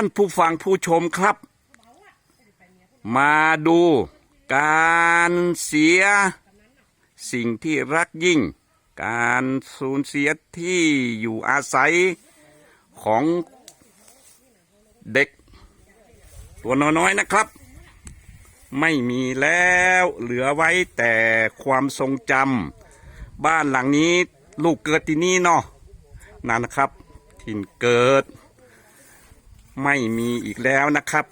านผู้ฟังผู้ชมครับ มาดูการเสียสิ่งที่รักยิ่ง การสูญเสียที่อยู่อาศัยของเด็ก ตัวน้อยๆนะครับ ไม่มีแล้วเหลือไว้แต่ความทรงจำบ้านหลังนี้ลูกเกิดที่นี่เนาะนั่นนะครับ ถิ่นเกิด ไม่มีอีกแล้วนะครับ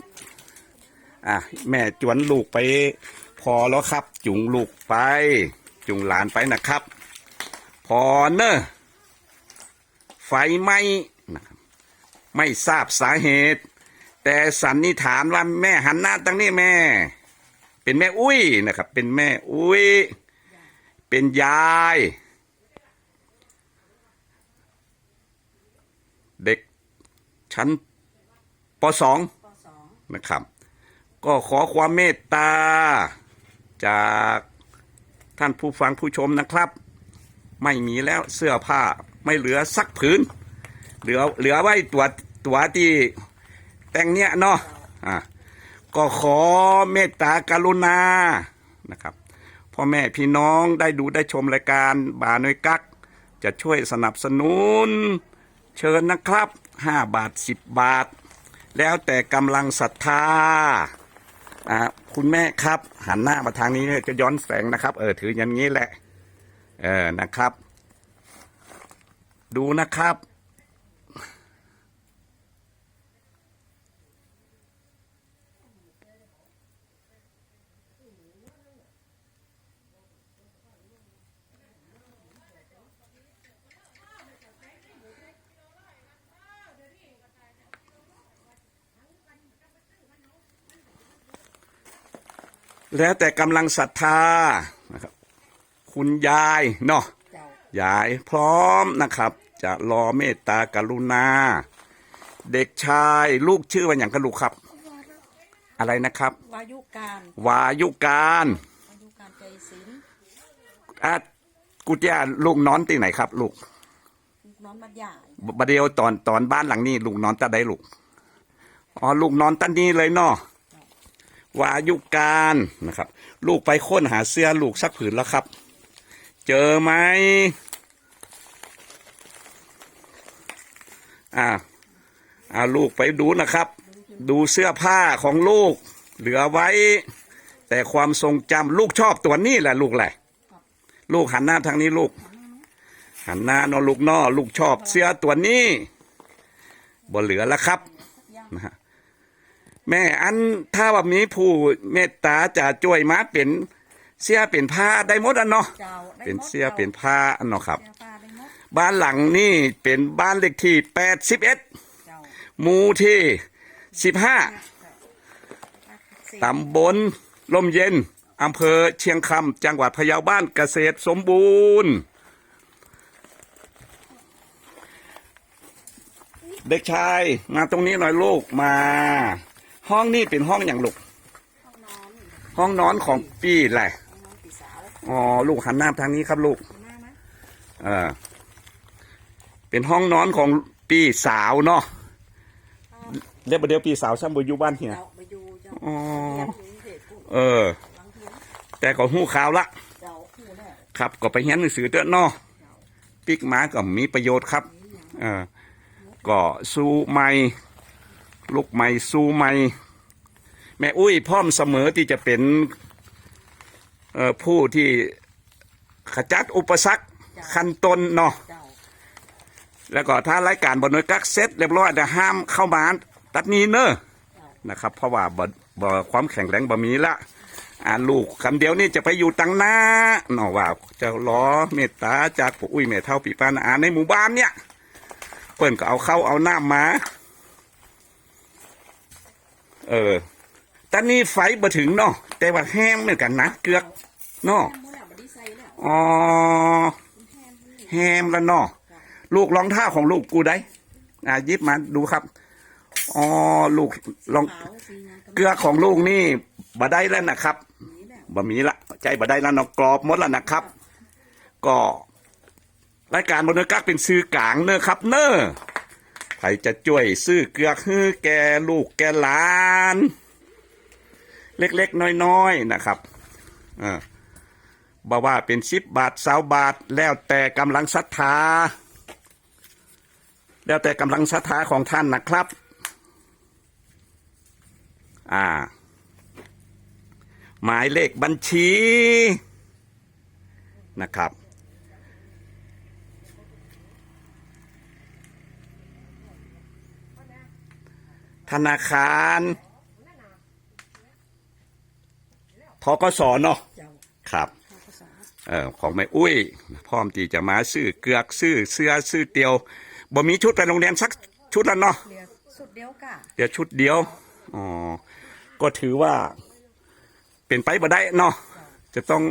อะแม่จวนลูกไป พอแล้วครับ จุงลูกไป จุงหลานไปนะครับ พอเนอะไฟไหม้นะครับไม่ทราบสาเหตุ แต่สันนิษฐานว่าแม่หันหน้าตั้งนี่แม่ เป็นแม่อุ้ยนะครับ เป็นแม่อุ้ยเป็นยาย เด็กชั้น ปสองนะครับ ก็ขอความเมตตาจากท่านผู้ฟังผู้ชมนะครับ ไม่มีแล้วเสื้อผ้าไม่เหลือสักผืนเหลือเหลือไว้ตัวตัวที่แต่งเนี้ยเนาะอะก็ขอเมตตากรุณานะครับพ่อแม่พี่น้องได้ดูได้ชมรายการบาหน่วยกัก จะช่วยสนับสนุน เชิญนะครับ 5 บาท 10 บาท แล้วแต่กำลังศรัทธาอ่าคุณแม่ครับ หันหน้ามาทางนี้เนี่ยจะย้อนแสงนะครับ เออถืออย่างนี้แหละ เออนะครับ ดูนะครับ แล้วแต่กำลังศรัทธานะครับ คุณยายเนาะเจ้ายายพร้อมนะครับ จะรอเมตตากรุณา เด็กชายลูกชื่อว่าอย่างกันลูกครับ อะไรนะครับ วายุการวายุการวายุการใจศิลป์อะกุฏิอาลูกนอนที่ไหนครับ ลูกน้องมัดใหญ่บดเดียวตอนตอนบ้านหลังนี้ ลูกนอนตาได้ลูกอ๋อลูกนอนตันนี้เลยเนาะ วายุการนะครับ ลูกไปค้นหาเสื้อลูกสักผืนแล้วครับ เจอไหมอ่าอ่าลูกไปดูนะครับ ดูเสื้อผ้าของลูก เหลือไว้ แต่ความทรงจำลูกชอบตัวนี้แหละลูกแหละลูกหันหน้าทางนี้ลูก หันหน้านอลูกนอลูกชอบเสื้อตัวนี้บ่เหลือแล้วครับนะฮะ แม่อันถ้าแบบนี้ผู้เมตตาจะช่วยมาเป็นเสื้อเป็นผ้าได้หมดอะเนาะเจ้าได้เป็นหมดเสื้อเป็นผ้าอันเนาะครับ เสื้อผ้าได้หมดบ้านหลังนี้เป็นบ้านเลขที่แปดสิบเอ็ดเจ้าหมู่ที่สิบห้าสี่ตำบลลมเย็นอำเภอเชียงคำจังหวัดพะเยาบ้านเกษตรสมบูรณ์ เด็กชายมาตรงนี้หน่อยลูกมา ห้องนี้เป็นห้องอย่างลูกห้องนอนห้องนอนของปีแหละห้องนอนปีสาวอ๋อลูกหันหน้าทางนี้ครับลูก หน้านะเออเป็นห้องนอนของปีสาวเนาะเรียกประเดี๋ยวปีสาวซ้ำบอยู่บ้านเฮียเจ้าไปดูเจ้าอ๋อ เรียนอยู่ที่เขตพูดเออ หลังเทียนแต่ก็หู้ข่าวละเจ้าผู้แน่ครับก็ไปเรียนหนังสือเด้อเนาะปิกหมาก็มีประโยชน์ครับ เออก็สู้ไม่ ลูกไม่สู้ไม่ แม่อุ้ยพร้อมเสมอที่จะเป็นเอ่อผู้ที่ขจัดอุปสรรคขั้นต้นเนาะเจ้าแล้วก็ถ้ารายการบนหน่วยกักเสร็จเรียบร้อยแต่ห้ามเข้ามาตัดนี้เนอะนะครับ เพราะว่าบ่บ่ความแข็งแรงบ่มีละอ่าลูกคำเดียวนี่จะไปอยู่ตังหน้าเนาะว่าจะรอเมตตาจากปู่อุ้ยแม่เท่าปีปานอาในหมู่บ้านเนี่ยเปิ้นก็เอาเข้าวเอาน้ำมา เออตอนนี้ไฟบ่ถึงเนาะแต่ว่าแห้งเหมือนกันนะเกือกเนาะแหมล้วบัดนี้ใส่แล้วอ๋อแฮมแล้วเนาะลูกรองเท้าของลูกกูได้ อะหยิบมาดูครับอ๋อลูกรองเกลือของลูกนี่บ่ได้แล้วนะครับนี้แหละบ่มีละใจบ่ได้แล้วเนาะกรอบหมดแล้วนะครับ ก็รายการบนเนื้อกักเป็นซื้อกลางเนอะครับ เนอะ ใครจะช่วยซื้อเกลือฮื้อแกลูกแกหลาน เล็กๆน้อยๆนะครับเออบอกว่าเป็นสิบบาทสาวบาท แล้วแต่กำลังศรัทธา แล้วแต่กำลังศรัทธาของท่านนะครับ อ่า หมายเลขบัญชีนะครับ ธนาคารทกสเนาะเจ้าครับภาษาเออของแม่อุ้ยพร้อมที่จะมาซื้อเกือกซื้อเสื้อซื้อเตียวบ่มีชุดไปโรงเรียนสักชุดแล้วเนาะเรียกสุดเดียวกะเดี๋ยวชุดเดียวอ๋อก็ถือว่า เป็นไปบ่ได้เนาะจะต้อง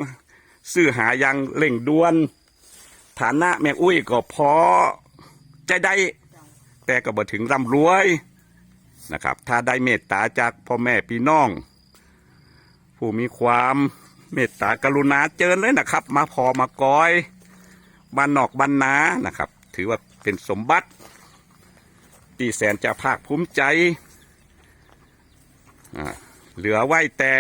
ซื้อหาอย่างเร่งด่วน ฐานะแม่อุ้ยก็พอใจได้ แต่ก็บ่ถึงร่ำรวย นะครับ ถ้าได้เมตตาจากพ่อแม่พี่น้อง ผู้มีความเมตตากรุณาเจิญเลยนะครับ มาพอมากอยบ้านนอกบ้านนานะครับ ถือว่าเป็นสมบัติที่แสนจะภาคภูมิใจ เหลือไว้แต่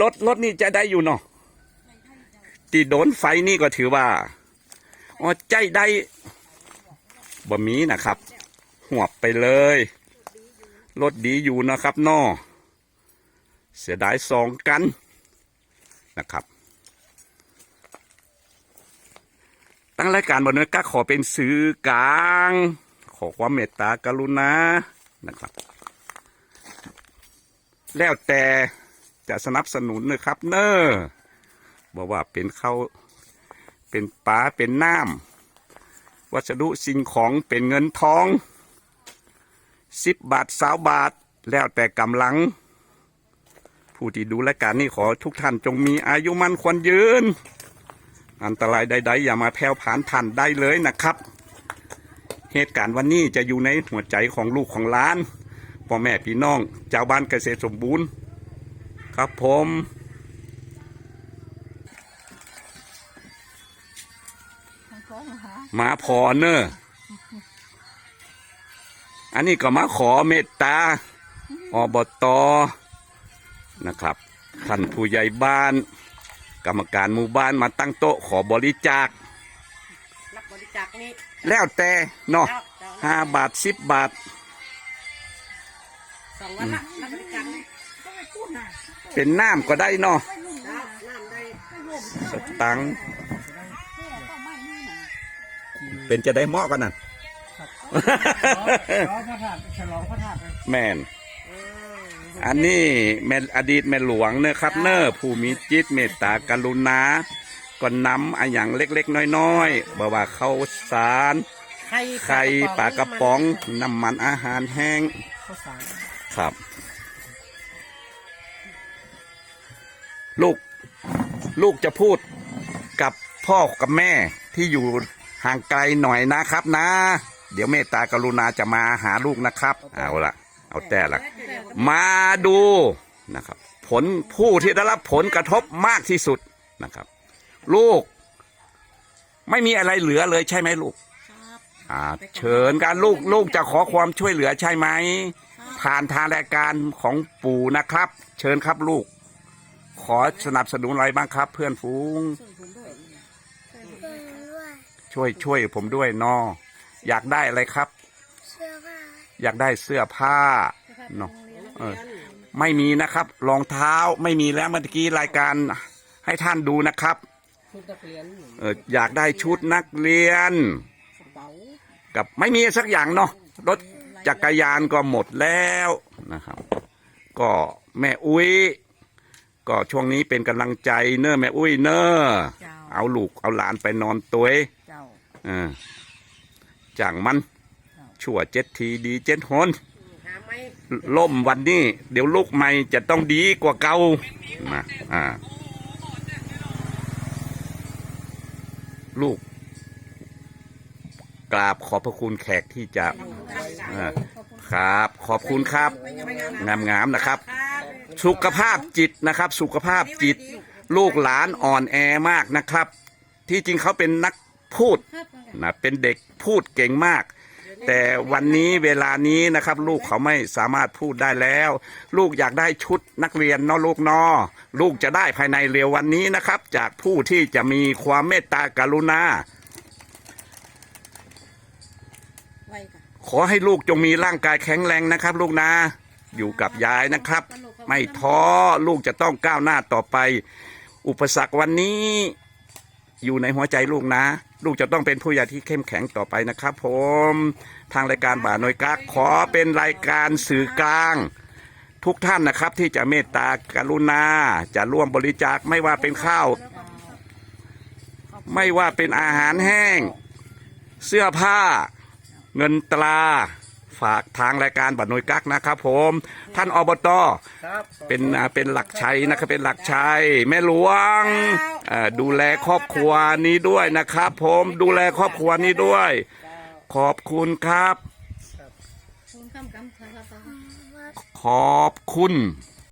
รถรถนี่จะได้อยู่เนาะที่โดนไฟนี่ก็ถือว่าอ๋อใจได้บ่มีนะครับ หวบไปเลยรถดีอยู่นะครับนอเสียดายสองกันนะครับ ตั้งรายการบนนี้ก็ขอเป็นสื่อกลาง ขอความเมตตากรุณานะครับ แล้วแต่จะสนับสนุนนะครับ เนอ้อบอกว่าเป็นข้าวเป็นปลาเป็นน้ำวัสดุสิ่งของเป็นเงินทอง สิบบาทสาวบาท แล้วแต่กำลัง ผู้ที่ดูรายการนี้ขอทุกท่านจงมีอายุมั่นควรยืน อันตรายใด ๆ อย่ามาแผ่วผ่านทันได้เลยนะครับ เหตุการณ์วันนี้จะอยู่ในหัวใจของลูกของล้านพ่อแม่พี่น้องเจ้าวบ้านเกษตรสมบูรณ์ ครับผมมาพอเนอะ อันนี้ก็มาขอเมตตาอบตนะครับท่านผู้ใหญ่บ้าน กรรมการหมู่บ้านมาตั้งโต๊ะขอบริจาค รับบริจาคนี่แล้วแต่เนาะเจ้าเจ้าห้าบาทสิบบาท สองวันละรับบริจาคนี่เป็นน้ำก็ได้เนาะเจ้าน้ำได้สตังค์เป็นจะได้เหมาะกันนั่น ฉลองพระธาตุฉลองพระธาตุแม่นเอออันนี้แม่อดีตแม่หลวงเนอะครับ เนอะผู้มีจิตเมตตากรุณาก็นำอันอย่างเล็กๆ น้อยๆบอกว่าข้าวสารไข่ไข่ปลากระป๋องน้ำมันอาหารแห้งข้าวสารครับ ลูก ลูกจะพูดกับพ่อกับแม่ที่อยู่ห่างไกลหน่อยนะครับนะ เดี๋ยวเมตตากรุณาจะมาหาลูกนะครับ เอาละเอาแต่ละมาดูนะครับ ผลผู้ที่ได้รับผลกระทบมากที่สุดนะครับ ลูก ไม่มีอะไรเหลือเลยใช่ไหมลูกครับอ่าเชิญการลูกลูกจะขอความช่วยเหลือใช่ไหมผ่านทางรายการของปู่นะครับ เชิญครับลูก ขอสนับสนุนอะไรบ้างครับ เพื่อนฝูงช่วยผมด้วยช่วยช่วยผมด้วยนอ อยากได้อะไรครับ เสื้อผ้าอยากได้เสื้อผ้าเนาะเออไม่มีนะครับรองเท้าไม่มีแล้วเมื่อกี้รายการให้ท่านดูนะครับชุดนักเรียนเอออยากได้ชุดนักเรียน กระเป๋ากับไม่มีสักอย่างเนาะรถจักรยานก็หมดแล้วนะครับ ก็แม่อุ้ยก็ช่วงนี้เป็นกำลังใจเนอะแม่อุ้ยเนอะเจ้าเอาลูกเอาหลานไปนอนตัวเองเจ้า เออ จ่างมัน ชั่วเจ็ดทีดีเจ็ดหนหาไม่ล่มวันนี้ เดี๋ยวลูกใหม่จะต้องดีกว่าเก่านะอ่า ลูก กราบขอบพระคุณแขกที่จะเอ่อครับ ขอบคุณครับงามๆนะครับ สุขภาพจิตนะครับ สุขภาพจิต ลูกหลานอ่อนแอมากนะครับ ที่จริงเขาเป็นนักพูด ครับ นะเป็นเด็กพูดเก่งมาก แต่วันนี้เวลานี้นะครับ ลูกเขาไม่สามารถพูดได้แล้ว ลูกอยากได้ชุดนักเรียนเนอะลูกเนอลูกจะได้ภายในเร็ววันนี้นะครับ จากผู้ที่จะมีความเมตตากรุณาไวค่ะขอให้ลูกจงมีร่างกายแข็งแรงนะครับ ลูกนะ อยู่กับยายนะครับ ไม่ท้อลูกจะต้องก้าวหน้าต่อไป อุปสรรควันนี้ อยู่ในหัวใจลูกนะ ลูกจะต้องเป็นผู้ใหญ่ที่เข้มแข็งต่อไปนะครับ ผมทางรายการบ่าหน่อยกักขอเป็นรายการสื่อกลาง ทุกท่านนะครับ ที่จะเมตตากรุณาจะร่วมบริจาคไม่ว่าเป็นข้าว ไม่ว่าเป็นอาหารแห้ง เสื้อผ้า เงินตรา ฝากทางรายการบัตรหน่วยกักนะครับผมท่านอบตครับเป็นอ่าเป็นหลักชัยนะครับเป็นหลักชัยแม่หลวงเอ่อดูแลครอบครัวนี้ด้วยนะครับ ผมดูแลครอบครัวนี้ด้วย ขอบคุณครับคุณคำกำครับขอบคุณค